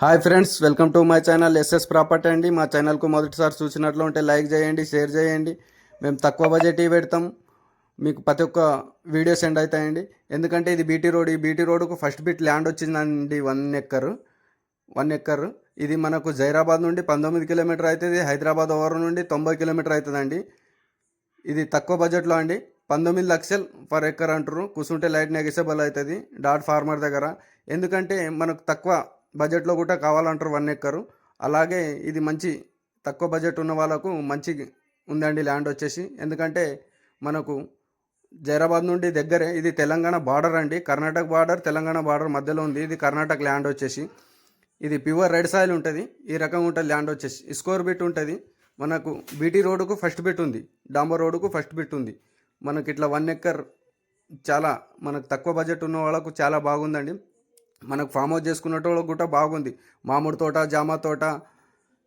Hi friends welcome to my channel S S property అండి. మా ఛానల్కు మొదటిసారి చూసినట్లు ఉంటే లైక్ చేయండి షేర్ చేయండి. మేము తక్కువ బడ్జెట్ పెడతాం. మీకు ప్రతి ఒక్క వీడియో సెండ్ అవుతాయండి ఎందుకంటే ఇది బీటీ రోడ్ ఈ బీటీ రోడ్కు ఫస్ట్ బిట్ ల్యాండ్ వచ్చిందండి వన్ ఎక్కర్ వన్ ఎక్కర్ ఇది మనకు జైరాబాద్ నుండి పంతొమ్మిది కిలోమీటర్ అవుతుంది హైదరాబాద్ ఓవర్ నుండి తొంభై కిలోమీటర్ అవుతుందండి ఇది తక్కువ బడ్జెట్లో అండి. పంతొమ్మిది లక్షలు పర్ ఎక్కర్ అంటారు కూర్చుంటే లైట్ నెగిసబుల్ అవుతుంది డాట్ ఫార్మర్ దగ్గర. ఎందుకంటే మనకు తక్కువ బడ్జెట్లో కూడా కావాలంటారు వన్ ఎక్కరు. అలాగే ఇది మంచి తక్కువ బడ్జెట్ ఉన్న వాళ్ళకు మంచి ఉందండి ల్యాండ్ వచ్చేసి. ఎందుకంటే మనకు జైరాబాద్ నుండి దగ్గరే ఇది తెలంగాణ బార్డర్ అండి. కర్ణాటక బార్డర్ తెలంగాణ బార్డర్ మధ్యలో ఉంది. ఇది కర్ణాటక ల్యాండ్ వచ్చేసి. ఇది ప్యూర్ రెడ్ సాయిల్ ఉంటుంది. ఈ రకంగా ఉంటుంది ల్యాండ్ వచ్చేసి. స్కోర్ బిట్ ఉంటుంది. మనకు బీటీ రోడ్డుకు ఫస్ట్ బిట్ ఉంది. డాంబర్ రోడ్డుకు ఫస్ట్ బిట్ ఉంది. మనకి ఇట్లా వన్ ఎక్కర్ చాలా మనకు తక్కువ బడ్జెట్ ఉన్న వాళ్ళకు చాలా బాగుందండి. మనకు ఫామ్ హౌస్ చేసుకున్నట్టు కూడా బాగుంది. మామిడి తోట జామ తోట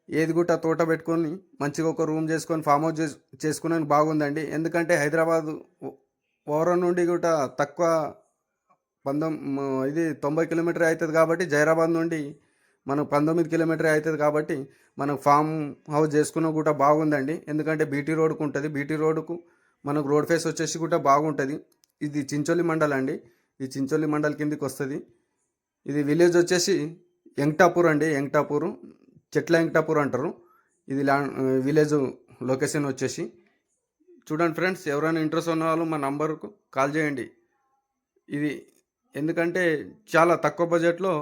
ఏది కూడా తోట పెట్టుకొని మంచిగా ఒక రూమ్ చేసుకొని ఫామ్ హౌస్ చేసు చేసుకున్నాను బాగుందండి. ఎందుకంటే హైదరాబాద్ ఓవరం నుండి కూడా తక్కువ పంతొమ్ ఇది తొంభై కిలోమీటర్ అవుతుంది కాబట్టి జైరాబాద్ నుండి మనకు పంతొమ్మిది కిలోమీటర్ అవుతుంది కాబట్టి మనకు ఫామ్ హౌస్ చేసుకున్న కూడా బాగుందండి. ఎందుకంటే బీటీ రోడ్కు ఉంటుంది. బీటీ రోడ్కు మనకు రోడ్ ఫేస్ వచ్చేసి కూడా బాగుంటుంది. ఇది చించోలి మండల్ అండి ఈ చించోలి మండల్ కిందకి వస్తుంది. ఇది విలేజ్ వచ్చేసి ఎంక్టాపూర్ అండి. ఎంక్టాపూర్ చెట్ల ఎంక్టాపూర్ అంటారు. ఇది ల్యాండ్ విలేజ్ లొకేషన్ వచ్చేసి. చూడండి ఫ్రెండ్స్ ఎవరైనా ఇంట్రెస్ట్ ఉన్న వాళ్ళు మా నంబర్కు కాల్ చేయండి. ఇది ఎందుకంటే చాలా తక్కువ బడ్జెట్లో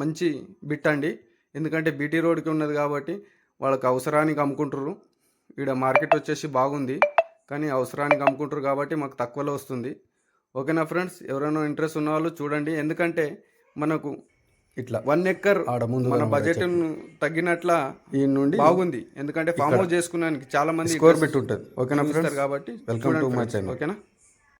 మంచి బిట్ అండి. ఎందుకంటే బీటీ రోడ్కి ఉన్నది కాబట్టి వాళ్ళకి అవసరానికి అమ్ముకుంటారు ఇక్కడ మార్కెట్ వచ్చేసి బాగుంది. కానీ అవసరానికి అమ్ముకుంటారు కాబట్టి మాకు తక్కువలో వస్తుంది. ఓకేనా ఫ్రెండ్స్? ఎవరైనా ఇంట్రెస్ట్ ఉన్నవాళ్ళు చూడండి. ఎందుకంటే మనకు ఇట్లా వన్ ఎక్కర్ ఆడ ముందు మన బడ్జెట్ తగ్గినట్ల ఈ నుండి బాగుంది. ఎందుకంటే ఫామ్ హౌస్ చేసుకున్నానికి చాలా మంది స్కోర్ బిట్ ఉంటుంది. ఓకేనా కాబట్టి వెల్కమ్ టు మై ఛానల్ ఓకేనా